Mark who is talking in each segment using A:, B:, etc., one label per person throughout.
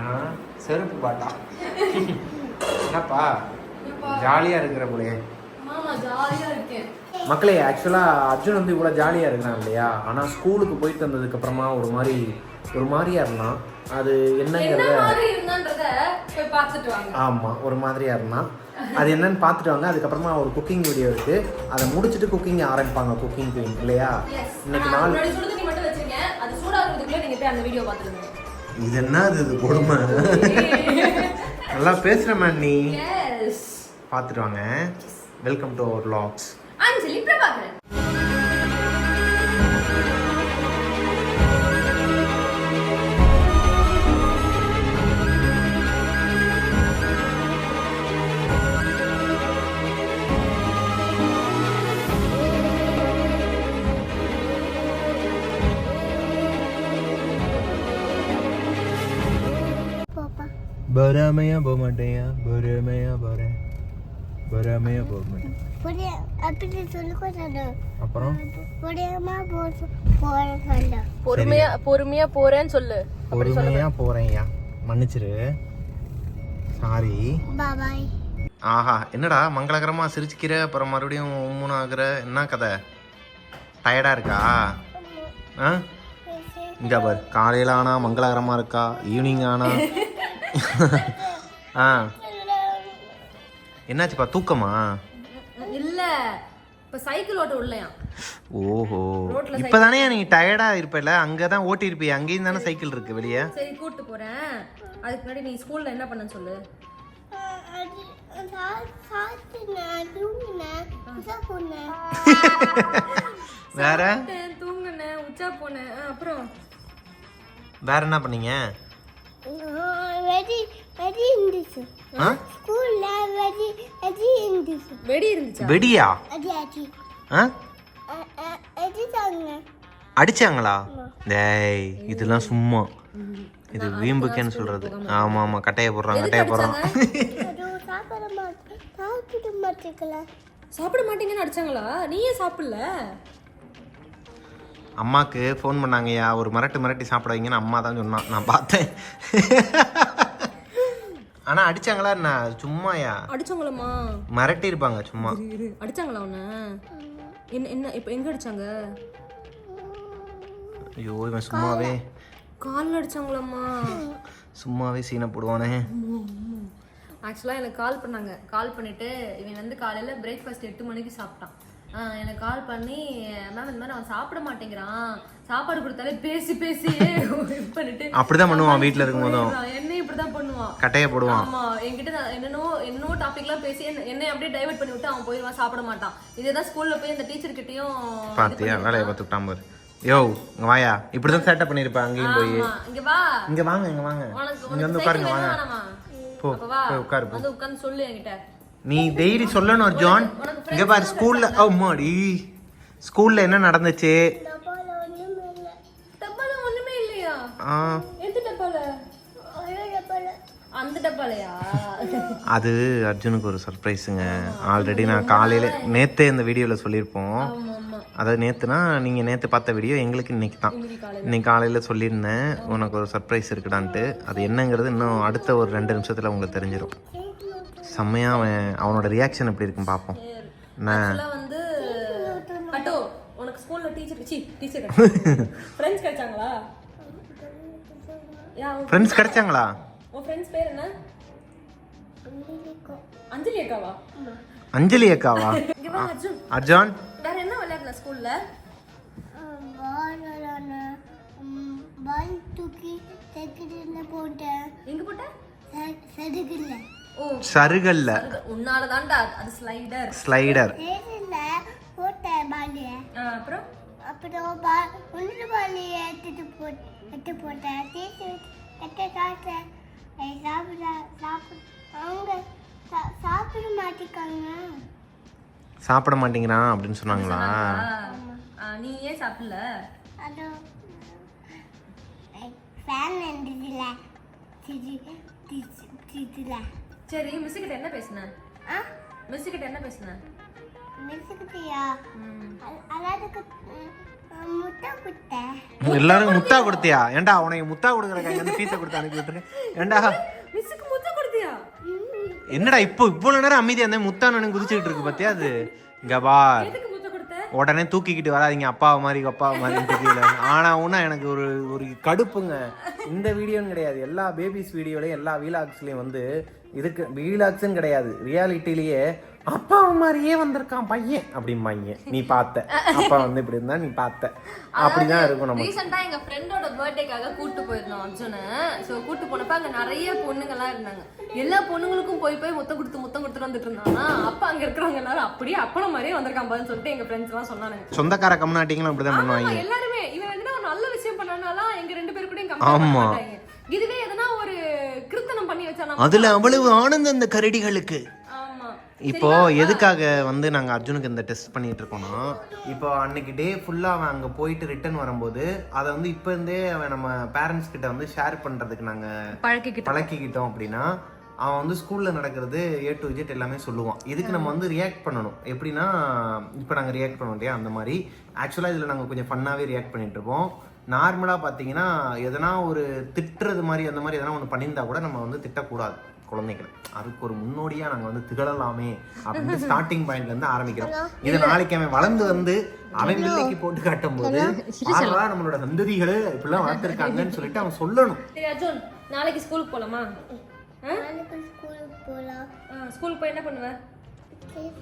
A: ஆ, செருப்பு பாட்டா? என்னப்பா? ஜாலியா இருக்கிற போலே. மக்களே ஆக்சுவலாக அர்ஜுன் வந்து இவ்வளோ ஜாலியாக இருக்கிறான் இல்லையா? ஆனால் ஸ்கூலுக்கு போயிட்டு வந்ததுக்கு அப்புறமா ஒரு மாதிரி ஒரு மாதிரியா இருந்தான். அது
B: என்ன
A: என்னங்கிறத
B: மாதிரி இருந்தான்றத போய் பார்த்துட்டு வாங்க.
A: ஆமாம் ஒரு மாதிரியா இருந்தான். அது என்னன்னு பார்த்துட்டு வாங்க. அதுக்கப்புறமா ஒரு குக்கிங் வீடியோ இருக்கு. அதை முடிச்சுட்டு குக்கிங் ஆரம்பிப்பாங்க குக்கிங் குயின் இல்லையா? இன்னைக்கு நாள்
B: அது சூடாகிறதுக்குள்ள நீங்க போய் அந்த வீடியோ பார்த்துருங்க.
A: இது என்ன இது கொடுமை? நல்லா பேசுற மேம் நீ பார்த்துட்டு வாங்க. Welcome to our logs
B: Anjali
A: பொறாமையா போக மாட்டேயா பொறாமையா போறேன் பொறாமையா போக மாட்டேன்
C: புரிய அப்படி சொல்லிக்கூடாது
A: அப்புறம்
B: பொறுமையா பொறுமையா போறேன்னு சொல்லு.
A: பொறுமையா போறேன்யா. மன்னிச்சிரு. சாரி
C: பாபாய்
A: ஆஹா என்னடா மங்களகரமா சிரிச்சுக்கிற அப்புறம் மறுபடியும் உம்முன்னு ஆகுற என்ன கதை? டயர்டா இருக்கா? ஆ? இங்க பார் காலையில ஆனா மங்களகரமா இருக்கா? ஈவினிங் ஆனா? ஆ. என்னாச்சுப்பா தூக்கமா?
B: இல்ல இப்ப சைக்கிள் ஓட்ட உள்ளயா?
A: ஓஹோ. இப்பதானே நீ டயர்டா இருப்பல? அங்கதான் ஓட்டி இருப்பிய அங்கேயும் தானே சைக்கிள் இருக்கு வெளியே?
B: சரி கூட்டு போறேன். அதுக்கு முன்னாடி நீ ஸ்கூல்ல என்ன பண்ண சொல்லு.
A: வேற?
B: சாப்பிட்டேன், தூங்குனேன் உச்சா போனேன். ஆ, அப்புறம்?
A: வேற என்ன பண்ணீங்க?
C: வெடி வெடி இருந்துச்சு.
A: ஆ?
C: ஸ்கூல்ல வெடி வெடி இருந்துச்சு.
B: வெடி இருந்துச்சா?
A: வெடியா?
C: அடி அடி
A: ஆ?
C: அடிச்சாங்க.
A: அடிச்சாங்களா? டேய் இதெல்லாம் சும்மா. இது வீம்புக்கேன்னு சொல்றது. ஆமா ஆமா கட்டைய போடுறான் கட்டைய போடுறான்.
C: அது சாப்பிட மாட்டேங்கல
B: சாப்பிட மாட்டீங்கன்னு அடிச்சாங்களா? நீயே சாப்பிடல?
A: அம்மாக்கு ஃபோன் பண்ணாங்கய்யா ஒரு மிரட்டு மிரட்டி சாப்பிட வைங்கன்னு அம்மா தான் சொன்னான் நான் பார்த்தேன். ஆனா அடிச்சாங்களா என்ன? சும்மாயா?
B: அடிச்சாங்களம்மா.
A: மிரட்டி இருப்பாங்க சும்மா.
B: அடிச்சாங்களா உன்ன? என்ன என்ன இப்போ எங்க அடிச்சாங்க?
A: ஐயோ இவன் சும்மாவே.
B: கால்ல அடிச்சாங்களாம்மா.
A: சும்மாவே சீனை போடுவானே.
B: ஆக்சுவலாக எனக்கு கால் பண்ணாங்க. கால் பண்ணிட்டு இவன் வந்து காலையில் பிரேக்ஃபாஸ்ட் எட்டு மணிக்கு சாப்பிட்டான். எனக்கு கால் பண்ணி மேம் இந்த மாதிரி அவன் சாப்பிட மாட்டேங்கிறான். சாப்பாடு கொடுத்தாலே பேசி பேசி இது பண்ணிட்டு
A: அப்படிதான் பண்ணுவான் வீட்ல இருக்கும்போதும்.
B: போயிடுறான். என்னையும் இப்படிதான் பண்ணுவான்.
A: கட்டைய போடுவான்.
B: ஆமா என்கிட்ட என்னென்னோ என்னென்னோ டாபிக்லாம் பேசி என்ன- என்னை அப்படியே டைவர்ட் பண்ணி விட்டு அவன் போயிடுவான் சாப்பிட மாட்டான். இதேதான் ஸ்கூல்ல போய் அந்த டீச்சர் கிட்டயும்
A: பாத்தியா வேலையை பார்த்துக்கிட்டான் பாரு. யோ இங்க வாயா. இப்படிதான் சேட்டப் பண்ணிருப்பேன் அங்கேயும் போய்.
B: இங்க வா.
A: இங்க வாங்க இங்க வாங்க. இங்க வந்து உட்காருங்க வாங்க? போ போய் உட்காரு
B: வந்து உட்கார்ந்து சொல்லு என்கிட்ட.
A: நீ டெய்லி சொல்லணும் அர்ஜுன்.
B: உனக்கு
A: இங்க பாரு ஸ்கூல்ல அம்மாடி ஸ்கூல்ல என்ன நடந்துச்சு? அது அர்ஜுனுக்கு ஒரு சர்ப்ரைஸுங்க ஆல்ரெடி நான் காலையில நேத்தே இந்த வீடியோல சொல்லியிருப்போம். அதாவது நேத்துனா நீங்க நேத்து பார்த்த வீடியோ எங்களுக்கு இன்னைக்கு தான்.
B: இன்னைக்கு காலையில.
A: சொல்லியிருந்தேன். உனக்கு ஒரு சர்ப்ரைஸ் இருக்குடான்ட்டு. அது என்னங்கிறது இன்னும் அடுத்த ஒரு ரெண்டு நிமிஷத்துல உங்களுக்கு தெரிஞ்சிடும் செம்மையா அவன் அவனோட ரியாக்ஷன் எப்படி இருக்கும் பார்ப்போம்
B: ஆக்சுவலா வந்து அட்டோ உனக்கு ஸ்கூல்ல டீச்சர் சி டீச்சர் ஃப்ரெண்ட்ஸ் கிடைச்சாங்களா?
A: ஃப்ரெண்ட்ஸ் கிடைச்சாங்களா?
B: உன் ஃப்ரெண்ட்ஸ் பேர் என்ன? அஞ்சலி அக்காவா?
A: அஞ்சலி அக்காவா?
B: அர்ஜுன்.
A: அர்ஜுன்?
B: வேற என்ன விளையாடுன ஸ்கூல்ல
C: பால் தூக்கி செக்கிட்டு போட்டேன்.
B: எங்க போட்ட?
C: செதுக்கல
A: சருகல்ல.
B: உன்னால தான்டா அது ஸ்லைடர்
A: ஸ்லைடர்
B: அப்புறம்?
C: அப்புறம் பால் ஒன்று பாலிய எடுத்துட்டு போட் எடுத்து போட்டேன். தேய்ச்சி எட்ட காட்டேன் சாப்பிட சாப்பிட அவங்க சா- சாப்பிட மாட்டேங்காங்க
A: சாப்பிட மாட்டேங்கிறான் அப்படின்னு சொன்னாங்களா?
B: நீ ஏன் சாப்பிடல?
C: அது ஃபேன் இருந்துச்சுல திதி திதில
B: சரி மிஸ் கிட்ட என்ன பேசுன?
C: ஆ?
B: மிஸ் கிட்ட என்ன பேசுன?
C: மிஸ்கிட்டியா
B: ம்.
C: அல்லாதுக்கு முட்டை குட்டை
A: எல்லாரும் முத்தா கொடுத்தியா? ஏன்டா உனக்கு முத்தா கொடுக்குறக்கா இங்க ஃபீஸை கொடுத்து அனுப்பி விட்டுரு. ஏன்டா
B: மிஸ்ஸுக்கு முத்தம் கொடுத்தியா?
A: என்னடா இப்போ இவ்வளவு நேரம் அமைதியா இருந்தேன்? முத்தா நான் குதிச்சுக்கிட்டு இருக்கு பாத்தியா அது?
B: கொடுத்த?
A: உடனே தூக்கிக்கிட்டு வராதீங்க. அப்பாவை மாதிரி அப்பாவை மாதிரி தெரியல. ஆனா ஒன்னா எனக்கு ஒரு ஒரு கடுப்புங்க. இந்த வீடியோன்னு கிடையாது. எல்லா பேபிஸ் வீடியோலையும் எல்லா வீலாக்ஸ்லயும் வந்து இதுக்கு வீலாக்ஸ்ன்னு கிடையாது. ரியாலிட்டிலேயே அப்பா மாதிரியே வந்திருக்கான் பையன் அப்படிம்பாங்க. நீ பார்த்த. அப்பா வந்து இப்படி இருந்தா நீ பார்த்த. அப்படிதான் இருக்கும் நம்ம
B: ரீசெண்டா எங்க ஃப்ரெண்டோட பர்த்டேக்காக கூட்டு போயிருந்தோம் அர்ஜுனை சோ கூட்டு போனப்ப அங்க நிறைய பொண்ணுங்கலாம் இருந்தாங்க. எல்லா பொண்ணுங்களுக்கும் போய் போய் முத்தம் கொடுத்து முத்தம் கொடுத்துட்டு வந்துட்டு இருந்தானா அப்ப அங்க இருக்கிறவங்க எல்லாரும் அப்படியே அப்பன மாதிரியே வந்திருக்கான் பாருன்னு சொல்லிட்டு எங்க ஃப்ரெண்ட்ஸ் எல்லாம் சொன்னானுங்க.
A: சொந்தக்கார கம்நாட்டிங்களும் அப்படிதான் பண்ணுவாங்க.
B: எல்லாருமே. இவன் வந்து ஒரு நல்ல விஷயம் பண்ணனாலாம் எங்க ரெண்டு பேரும் கூட
A: ஆமா.
B: கம்பேர் இதுவே
A: அதுல அவ்வளவு ஆனந்தம் அந்த கரடிகளுக்கு. இப்போ எதுக்காக வந்து நாங்கள் அர்ஜுனுக்கு இந்த டெஸ்ட் பண்ணிட்டு இருக்கோம்னா இப்போ அன்னைக்கு டே ஃபுல்லாக அவன் அங்கே போயிட்டு ரிட்டர்ன் வரும்போது அதை வந்து இப்போ இருந்தே அவன் நம்ம பேரண்ட்ஸ் கிட்ட வந்து ஷேர் பண்ணுறதுக்கு நாங்கள்
B: பழக்கிக்கிட்டு
A: பழக்கிக்கிட்டோம் அப்படின்னா அவன் வந்து ஸ்கூலில் நடக்கிறது ஏ டு ஜெட் எல்லாமே சொல்லுவான். இதுக்கு நம்ம வந்து ரியாக்ட் பண்ணணும். எப்படின்னா இப்போ நாங்கள் ரியாக்ட் பண்ணோம் இல்லையா? அந்த மாதிரி. ஆக்சுவலாக இதில் நாங்கள் கொஞ்சம் ஃபன்னாகவே ரியாக்ட் பண்ணிட்டு இருப்போம். நார்மலாக பார்த்தீங்கன்னா எதனா ஒரு திட்டுறது மாதிரி அந்த மாதிரி எதனா ஒன்று பண்ணியிருந்தா கூட நம்ம வந்து திட்டக்கூடாது குழந்தைகளை. அதுக்கு ஒரு முன்னோடியா நாங்க வந்து திகழலாமே அப்படின்னு ஸ்டார்டிங் பாயிண்ட்ல இருந்து ஆரம்பிக்கிறோம். இது நாளைக்கு அவன் வளர்ந்து வந்து அவன் பிள்ளைக்கு போட்டு காட்டும் போது ஆறா நம்மளோட சந்ததிகளு இப்படிலாம் வளர்த்துருக்காங்கன்னு சொல்லிட்டு அவன் சொல்லணும்.
B: அர்ஜுன் நாளைக்கு ஸ்கூலுக்கு போலாமா?
C: நாளைக்கு ஸ்கூலுக்கு போகலாம்
B: ஸ்கூலுக்கு போய் என்ன பண்ணுவ?
C: அழுவேன்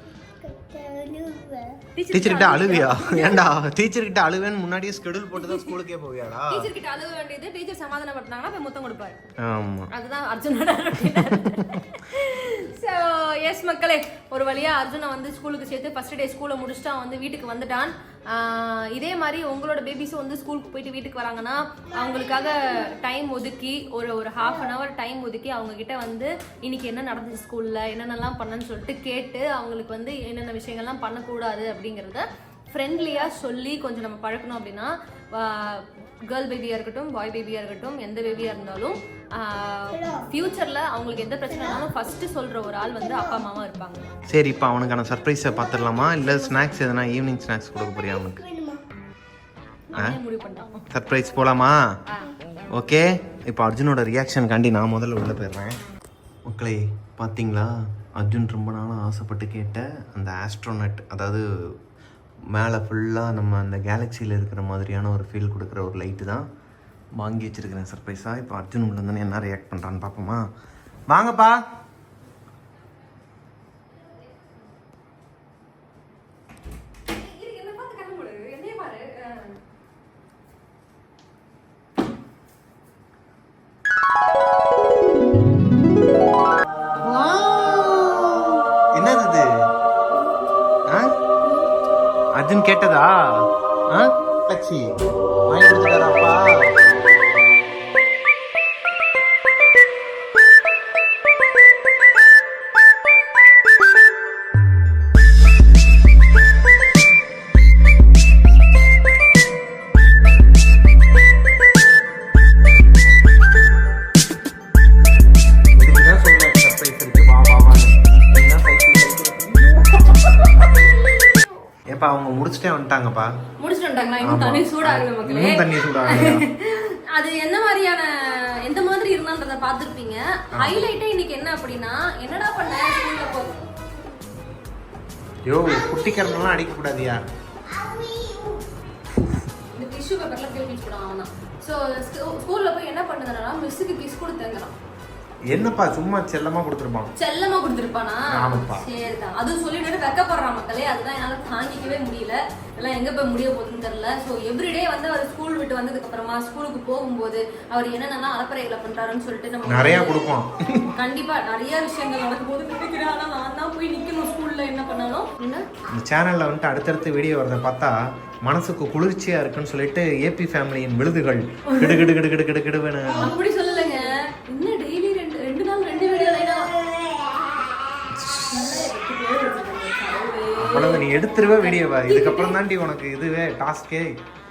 A: டீச்சர் கிட்ட அழுவியா? ஏன்டா? டீச்சர் கிட்ட அழுவேன்னு முன்னாடியே ஸ்கெடியூல் போட்டு தான் ஸ்கூலுக்கே போவியாடா?
B: டீச்சர் கிட்ட அழுக வேண்டியது டீச்சர் சமாதானப்படுத்தாங்கன்னா போய் முத்தம் கொடுப்பாரு.
A: ஆமா.
B: அதுதான் அர்ஜுனோட ஸோ எஸ் மக்களே. ஒரு வழியா அர்ஜுனை வந்து ஸ்கூலுக்கு சேர்த்து ஃபர்ஸ்ட் டே ஸ்கூலை முடிச்சுட்டு வந்து வீட்டுக்கு வந்துட்டான். இதே மாதிரி உங்களோட பேபிஸும் வந்து ஸ்கூலுக்கு போயிட்டு வீட்டுக்கு வராங்கன்னா அவங்களுக்காக டைம் ஒதுக்கி ஒரு ஒரு ஹாஃப் அன் ஹவர் டைம் ஒதுக்கி அவங்க கிட்ட வந்து இன்னைக்கு என்ன நடந்துச்சு ஸ்கூல்ல என்னென்னலாம் பண்ணன்னு சொல்லிட்டு கேட்டு அவங்களுக்கு வந்து என்னென்ன விஷயங்கள்லாம் பண்ணக்கூடாது அப்படிங்கிறத ஃப்ரெண்ட்லியாக சொல்லி கொஞ்சம் நம்ம பழக்கணும் அப்படின்னா கேர்ள் பேபியாக இருக்கட்டும் பாய் பேபியாக இருக்கட்டும் எந்த பேபியாக இருந்தாலும் ஃப்யூச்சரில் அவங்களுக்கு எந்த பிரச்சனைனாலும் ஃபஸ்ட்டு சொல்கிற ஒரு ஆள் வந்து அப்பா அம்மாவும் இருப்பாங்க.
A: சரி இப்போ அவனுக்கான சர்ப்ரைஸை பார்த்துடலாமா இல்லை ஸ்நாக்ஸ் எதனா ஈவினிங் ஸ்நாக்ஸ் கொடுக்க போறியா அவனுக்கு? சர்ப்ரைஸ் போலாமா? ஓகே இப்போ அர்ஜுனோட ரியாக்ஷன் காண்டி நான் முதல்ல உள்ள போயிடுறேன். மக்களே பார்த்தீங்களா அர்ஜுன் ரொம்ப நாளாக ஆசைப்பட்டு கேட்ட அந்த ஆஸ்ட்ரோனட் அதாவது மேலே ஃபுல்லாக நம்ம அந்த கேலக்சியில் இருக்கிற மாதிரியான ஒரு ஃபீல் கொடுக்குற ஒரு லைட்டு தான் வாங்கி வச்சுருக்கிறேன் சர்ப்ரைஸாக இப்போ அர்ஜுன் உள்ளே என்ன ரியாக்ட் பண்ணுறான்னு பார்ப்போமா? வாங்கப்பா! கேட்டதா ஆ டாக்ஸி வாங்கி கொடுத்துட்டாராப்பா ஏப்பா அவங்க முடிச்சுட்டே வந்துட்டாங்கப்பா.
B: முடிச்சுட்டு வந்துட்டாங்களா? இன்னும் தண்ணி சூடாகுது மக்களே
A: இன்னும் தண்ணி சூடாகுதா?
B: அது என்ன மாதிரியான எந்த மாதிரி இருந்தான்றத பார்த்துருப்பீங்க. ஹைலைட்டே இன்னைக்கு என்ன அப்படின்னா என்னடா பண்ண? ஸ்கூல்ல போ.
A: யோ குட்டிக்கரணெல்லாம் அடிக்கக்கூடாதியா
B: இந்த டிஷ்யூ பேப்பர்ல அவன் தான். ஸோ ஸ்கூல்ல போய் என்ன பண்ணுதுன்னா மிஸ்ஸுக்கு கிஸ் கொடுத்தேங்கிறான்
A: என்னப்பா சும்மா செல்லமா கொடுத்துருப்பான்
B: செல்லமா கொடுத்துருப்பானா?
A: ஆமாப்பா.
B: சரிதான். அதுவும் சொல்லிட்டு வெக்கப்படுறான் மக்களே அதுதான் என்னால தாங்கிக்கவே முடியல. எல்லாம் எங்க போய் முடிய போகுதுன்னு தெரியல. ஸோ எவ்ரிடே வந்து அவர் ஸ்கூல் விட்டு வந்ததுக்கு அப்புறமா ஸ்கூலுக்கு போகும்போது அவர் என்னென்னலாம் அலப்பறைகளை பண்றாருன்னு சொல்லிட்டு நம்ம
A: நிறைய கொடுப்பான்.
B: கண்டிப்பா நிறைய விஷயங்கள் நடக்கும் போது நினைக்கிறேன். ஆனா நான் தான் போய் நிக்கணும் ஸ்கூல்ல என்ன பண்ணாலும். என்ன?
A: இந்த சேனல்ல வந்துட்டு அடுத்தடுத்து வீடியோ வரதை பார்த்தா மனசுக்கு குளிர்ச்சியா இருக்குன்னு சொல்லிட்டு ஏபி ஃபேமிலியின் விழுதுகள் கிடு கிடு கிடு கிடு கிடு கிடுவேன்னு அவ்வளவு நீ எடுத்துருவே வீடியோவா இதுக்கப்புறம் தாண்டி உனக்கு இதுவே டாஸ்கே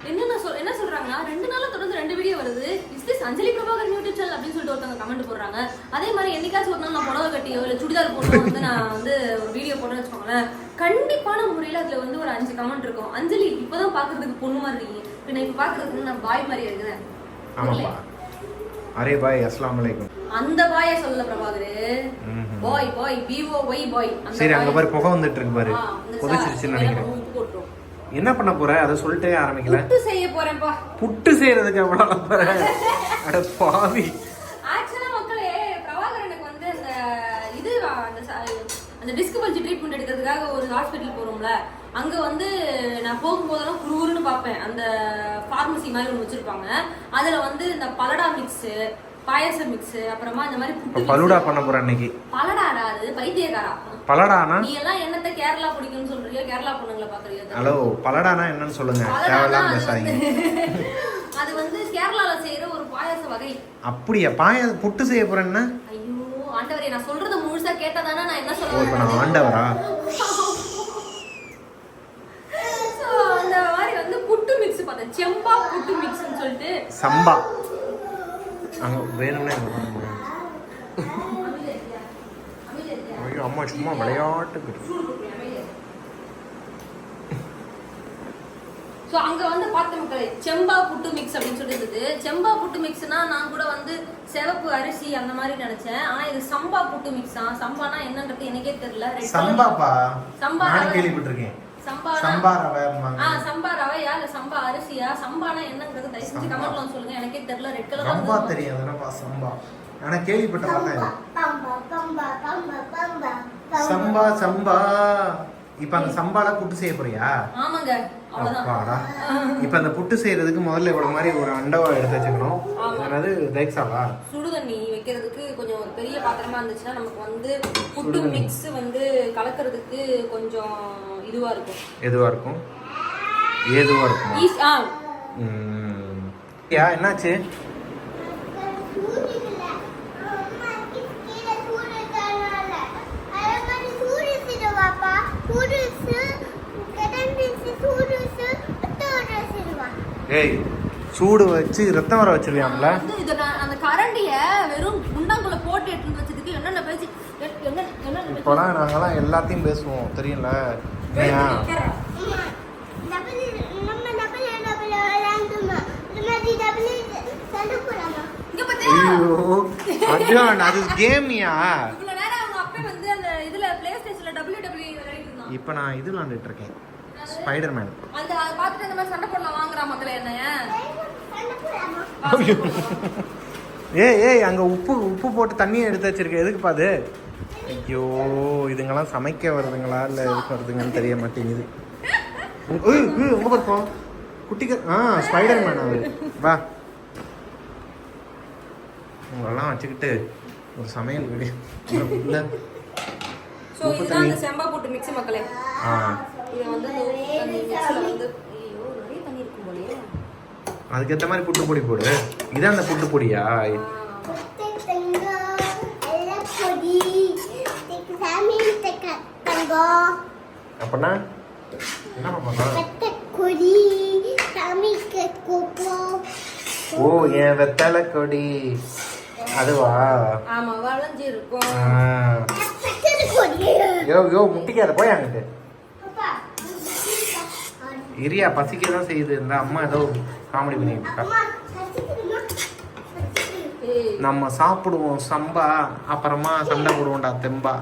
B: என்ன சொல் என்ன சொல்றாங்கன்னா ரெண்டு நாளா தொடர்ந்து ரெண்டு வீடியோ வருது. Is this Anjali Prabhakar YouTube channel அப்படின்னு சொல்லிட்டு ஒருத்தவங்க கமெண்ட் போடுறாங்க. அதே மாதிரி என்னைக்காச்சும் ஒரு நாள் நான் புடவை கட்டியோ இல்ல சுடிதார் போட்டோ வந்து நான் வந்து ஒரு வீடியோ போட்டேன்னு வச்சுக்கோங்களேன் கண்டிப்பான முறையில அதுல வந்து ஒரு அஞ்சு கமெண்ட் இருக்கும். அஞ்சலி இப்பதான் பாக்குறதுக்கு பொண்ணு மாதிரி இருக்கீங்க. பின்ன இப்ப பாக்குறதுக்கு நான் பாய் மாதிரி இருக்கிறேன்.
A: ஆமாப்பா. அரே பாய் அஸ்ஸலாமு அலைக்கும்.
B: அந்த பாய சொல்ல பிரபாகரு. பாய் பாய் பிஓ ஒய் பாய்
A: சரி அங்க பாரு புகை வந்துட்டு இருக்கு பாரு புதைச்சிருச்சுன்னு நினைக்கிறேன். என்ன பண்ண போற? அதை சொல்லிட்டே ஆரம்பிக்கல.
B: புட்டு செய்ய போறேன்ப்பா.
A: புட்டு செய்யறதுக்கு எவ்வளவு போற? அட பாவி.
B: ஆக்சுவலா மக்களே பிரபாகரனுக்கு வந்து அந்த இது அந்த டிஸ்க் பல்ஜி ட்ரீட்மெண்ட் எடுக்கிறதுக்காக ஒரு ஹாஸ்பிட்டல் போறோம்ல. அங்க வந்து நான் போகும்போதெல்லாம் குருன்னு பார்ப்பேன். அந்த ஃபார்மசி மாதிரி ஒன்று வச்சிருப்பாங்க. அதுல வந்து இந்த பலடா மிக்ஸ் பாயாச மிக்ஸ் அப்புறமா இந்த மாதிரி
A: பலுடா பண்ண போற அன்னைக்கு
B: பலடாடா அது? பைத்தியக்காரா
A: பலடானா?
B: நீ எல்லாம் என்னத்த கேரளா பிடிக்கும்னு சொல்றியோ கேரளா பொண்ணுங்களை பாக்குறியோ
A: ஹலோ பலடானா என்னன்னு சொல்லுங்க. தேவையில்லாம
B: அது
A: பேசாதீங்க.
B: வந்து- அது வந்து கேரளால செய்யற ஒரு பாயாச வகை.
A: அப்படியா? பாய புட்டு செய்ய போறேன்னா?
B: ஐயோ ஆண்டவரே நான் சொல்றத முழுசா கேட்டதானே நான் என்ன
A: இப்ப நான் ஆண்டவரா?
B: அந்த மாதிரி வந்து புட்டு மிக்ஸ் பார்த்தேன். செம்பா புட்டு மிக்ஸ்னு சொல்லிட்டு.
A: சம்பா. அங்க வேணும்னே. ஐயோ அம்மா சும்மா விளையாட்டுக்கு.
B: ஸோ அங்க வந்து பார்த்த மக்களே செம்பா புட்டு மிக்ஸ் அப்படின்னு சொல்லி இருந்தது செம்பா புட்டு மிக்ஸ்னா நான் கூட வந்து சிவப்பு அரிசி அந்த மாதிரி நினைச்சேன். ஆனா இது சம்பா புட்டு மிக்ஸா சம்பானா என்னன்றது எனக்கே தெரியல.
A: சம்பாப்பா?
B: சம்பா.
A: கேள்விப்பட்டிருக்கேன்.
B: சம்பா
A: சம்பா
B: ஆ
A: ரவை
B: சம்பா ரவையா இல்ல சம்பா அரிசியா? சம்பானா என்னங்கிறது தயவு செஞ்சு
A: சம்பா.
B: கமெண்ட்ல சொல்லுங்க. எனக்கே தெரியல ரெட்
A: தெரியும் அதனப்பா சம்பா? ஆனா கேள்விப்பட்ட பார்த்தேன் சம்பா சம்பா. இப்ப அந்த சம்பால புட்டு செய்ய போறியா?
B: ஆமாங்க
A: அப்பாடா. இப்ப அந்த புட்டு செய்யறதுக்கு முதல்ல இவ்வளவு மாதிரி ஒரு அண்டவா எடுத்து வச்சுக்கணும். என்னது தேக்ஸாவா
B: சுடு தண்ணி வைக்கிறதுக்கு கொஞ்சம் ஒரு பெரிய பாத்திரமா இருந்துச்சுன்னா நமக்கு வந்து புட்டு. மிக்ஸ் வந்து கலக்கிறதுக்கு கொஞ்சம் இதுவா இருக்கும்.
A: எதுவா இருக்கும்? ஏதுவா இருக்கும்?
B: ஆ.
A: என்னாச்சு? ஏய் சூடு வச்சு ரத்தம் வர
B: வந்து இத நான் அந்த கரண்டிய வெறும் குண்டாங்குள்ள போட்டு எடுத்து வச்சதுக்கு என்னென்ன பேசி
A: இப்போலாம் நாங்கெல்லாம் எல்லாத்தையும் பேசுவோம் தெரியல
B: பாத்தியா?
A: ஐயோ அஜான் அது கேமியா?
B: இருந்தான்.
A: இப்போ நான் இது விளாண்டுட்டு இருக்கேன். ஸ்பைடர் மேன்
B: அந்த அதை பார்த்துட்டு அந்த மாதிரி சண்டை போடலாம் வாங்குறா மக்களே என்னைய
A: ஏய் ஏய் அங்க உப்பு உப்பு போட்டு தண்ணியை எடுத்து வச்சிருக்க எதுக்குப்பா அது? ஐயோ இதுங்கெல்லாம் சமைக்க வருதுங்களா? இல்லை எதுக்கு வருதுங்கன்னு தெரிய மாட்டேங்குது. உங்க- பார்ப்போம் குட்டிக்கு ஆ ஸ்பைடர் மேன் அவரு வா. உங்களெல்லாம் வச்சுக்கிட்டு ஒரு சமையல் இல்லை
B: சோ இதுதான் அந்த செம்பா போட்டு மிக்ஸ் மக்களே.
A: ஆ.
B: இதை வந்து இந்த உப்பு தண்ணி மிக்ஸ்ல வந்து ஐயோ நிறைய தண்ணி இருக்கும் போலயே.
A: அதுக்கேற்ற மாதிரி புட்டு பொடி போடு. இதான் அந்த புட்டு பொடியா? அப்படின்னா என்ன பண்ணலாம் ஓ என் வெத்தலை கொடி அதுவா?
B: ஆமா வளைஞ்சு இருக்கும்
A: ஆ.
C: வெட்டது கொடி
A: யோ யோ முட்டிக்காத போய் அங்கிட்டு. இரியா பசிக்க தான் செய்யுது. இந்த அம்மா ஏதோ காமெடி பண்ணிட்டு இருக்கா. நம்ம சாப்பிடுவோம் சம்பா அப்புறமா சண்டை போடுவோம்டா தெம்பா.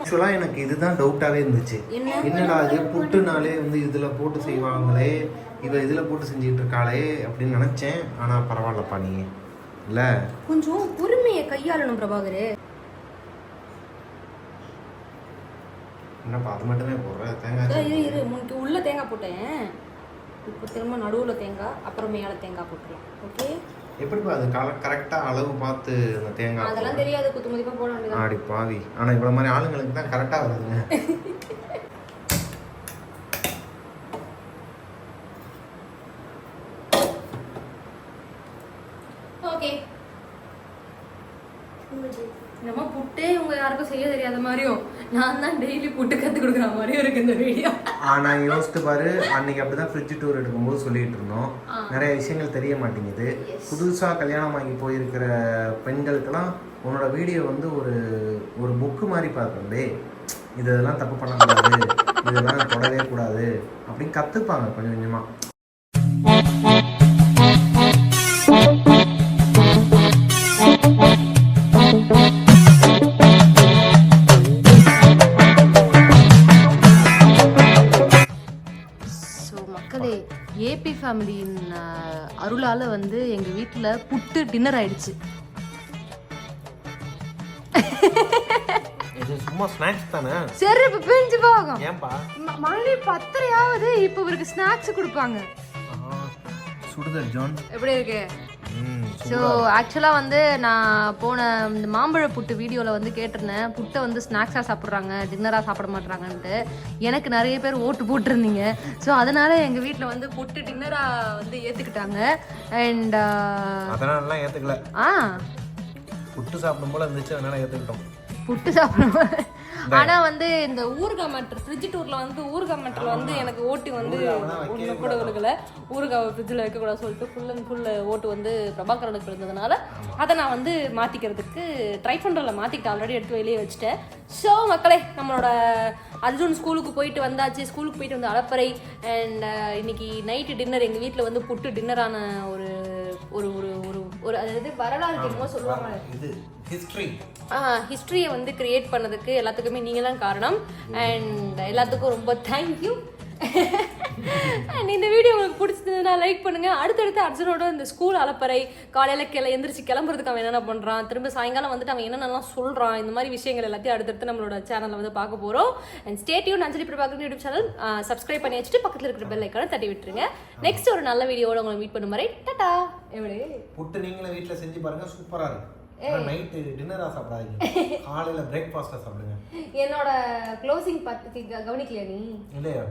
A: ஆக்சுவலாக எனக்கு இதுதான் டவுட்டாகவே இருந்துச்சு.
B: என்ன?
A: என்னடா இது? புட்டுனாலே வந்து இதில் போட்டு செய்வாங்களே இவ இதில் போட்டு செஞ்சுட்டு இருக்காளே அப்படின்னு நினச்சேன். ஆனால் பரவாயில்லப்பா நீ. இல்லை?
B: கொஞ்சம் பொறுமையை கையாளணும் பிரபாகரு.
A: என்னப்பா அது மட்டுமே போடுற
B: இதோ
A: தேங்காய்
B: இரு இரு முன்னுக்கு உள்ள தேங்காய் போட்டேன். இப்போ திரும்ப நடுவுல தேங்காய் அப்புறம் மேல தேங்காய் போட்டுக்கலாம் ஓகே?
A: எப்படிப்பா அது கல கரெக்டாக அளவு பார்த்து அந்த தேங்காய்
B: அதெல்லாம்? தெரியாது குத்து மதிப்பா போட வேண்டியது
A: ஆடி பாவி. ஆனால் இவ்வளோ மாதிரி ஆளுங்களுக்கு தான் கரெக்டாக வருதுங்க
B: ஓகே நம்ம புட்டே இவங்க யாருக்கும் செய்ய தெரியாத மாதிரியும் நான் தான் டெய்லி புட்டு கத்து கொடுக்குற மாதிரியும் இருக்கு இந்த வீடியோ
A: ஆனால் யோசித்து பாரு அன்னைக்கு அப்படி தான் ஃப்ரிட்ஜ் டூர் எடுக்கும்போது சொல்லிட்டு இருந்தோம். நிறைய விஷயங்கள் தெரிய மாட்டேங்குது. புதுசாக கல்யாணம் ஆகி போயிருக்கிற பெண்களுக்கெல்லாம் உன்னோட வீடியோ வந்து ஒரு ஒரு புக்கு மாதிரி பார்க்கண்டே இதெல்லாம் தப்பு பண்ணக்கூடாது. இதெல்லாம் தொடவே கூடாது அப்படின்னு கற்றுப்பாங்க கொஞ்சம் கொஞ்சமாக
B: ஃபேமிலியின் அருளால் வந்து எங்கள் வீட்டில் புட்டு டின்னர் ஆயிடுச்சு.
A: சும்மா ஸ்நாக்ஸ் தானே?
B: சரி இப்போ பிரிஞ்சு போகும்.
A: ஏன்பா?
B: மணி பத்தரையாவது இப்போ இவருக்கு ஸ்நாக்ஸ் கொடுப்பாங்க.
A: சுடுதல் ஜான்.
B: எப்படி இருக்கு? ஸோ ஆக்சுவலாக வந்து நான் போன இந்த மாம்பழ புட்டு வீடியோவில் வந்து கேட்டிருந்தேன். புட்டை வந்து ஸ்நாக்ஸாக சாப்பிட்றாங்க டின்னராக சாப்பிட மாட்றாங்கன்ட்டு. எனக்கு நிறைய பேர் ஓட்டு போட்டிருந்தீங்க. ஸோ அதனால எங்கள் வீட்டில் வந்து புட்டு டின்னராக வந்து ஏற்றுக்கிட்டாங்க அண்ட்
A: அதனாலலாம் ஏற்றுக்கல
B: ஆ.
A: புட்டு சாப்பிடும் போல இருந்துச்சு அதனால ஏற்றுக்கிட்டோம்
B: புட்டு சாப்பிடுவோம் ஆனா வந்து இந்த ஊறுகாய் மட்டர் ஃப்ரிட்ஜ் டூர்ல வந்து ஊறுகாய் மட்டர்ல வந்து எனக்கு ஓட்டு வந்து ஒண்ணு கூட விழுகல. ஊறுகாய் ஃப்ரிட்ஜில் வைக்கக்கூடாது சொல்லிட்டு ஃபுல் அண்ட் ஃபுல் ஓட்டு வந்து பிரபாகரனுக்கு இருந்ததுனால அதை நான் வந்து மாத்திக்கிறதுக்கு ட்ரை பண்றதுல மாத்திக்கிட்டு ஆல்ரெடி எடுத்து வெளியே வச்சுட்டேன். ஸோ மக்களே நம்மளோட அர்ஜுன் ஸ்கூலுக்கு போயிட்டு வந்தாச்சு. ஸ்கூலுக்கு போயிட்டு வந்து அலப்பறை அண்ட் இன்னைக்கு நைட்டு டின்னர் எங்க வீட்டில் வந்து புட்டு டின்னரான ஒரு ஒரு ஒரு ஒரு ஒரு அதாவது வரலாறு என்னமோ சொல்லுவாங்க.
A: இது ஹிஸ்ட்ரி
B: ஹிஸ்ட்ரியை வந்து கிரியேட் பண்ணதுக்கு எல்லாத்துக்குமே நீங்கள் தான் காரணம் அண்ட் எல்லாத்துக்கும் ரொம்ப தேங்க்யூ அண்ட் இந்த வீடியோ உங்களுக்கு பிடிச்சிருந்ததுன்னா லைக் பண்ணுங்க. அடுத்தடுத்து அர்ஜுனோட இந்த ஸ்கூல் அலப்பறை காலையில கிள எந்திரிச்சு கிளம்புறதுக்கு அவன் என்னென்ன பண்றான் திரும்ப சாயங்காலம் வந்துட்டு அவன் என்னென்னலாம் சொல்றான் இந்த மாதிரி விஷயங்கள் எல்லாத்தையும் அடுத்தடுத்து நம்மளோட சேனல்ல வந்து பார்க்க போறோம். And stay tuned Anjali Prabhakaran YouTube channel subscribe பண்ணி வச்சுட்டு பக்கத்துல இருக்கிற பெல் ஐக்கான தட்டி விட்டுருங்க. நெக்ஸ்ட் ஒரு நல்ல வீடியோவோட உங்களை மீட் பண்ணும் வரை டாடா. எப்படி?
A: புட்டு நீங்களும் வீட்டில் செஞ்சு பாருங்க சூப்பராக இருக்கும் ஆனால் நைட்டு டின்னராக சாப்பிடாதீங்க. காலையில் பிரேக்ஃபாஸ்ட்டாக சாப்பிடுங்க.
B: என்னோட க்ளோசிங் பார்த்து கவனிக்கலையா நீ?
A: இல்லையா?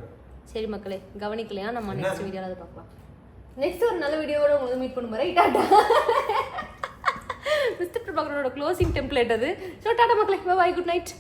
B: சரி மக்களே கவனிக்கலையா? நம்ம நெக்ஸ்ட் வீடியோவில் அதை பார்க்கலாம். நெக்ஸ்ட் ஒரு நல்ல வீடியோவோட உங்களுக்கு மீட் பண்ணும். வரை டாடா? மிஸ்டர் பிரபாகரோட க்ளோசிங் டெம்ப்ளேட் அது. ஸோ டாடா மக்களே பாய் குட் நைட்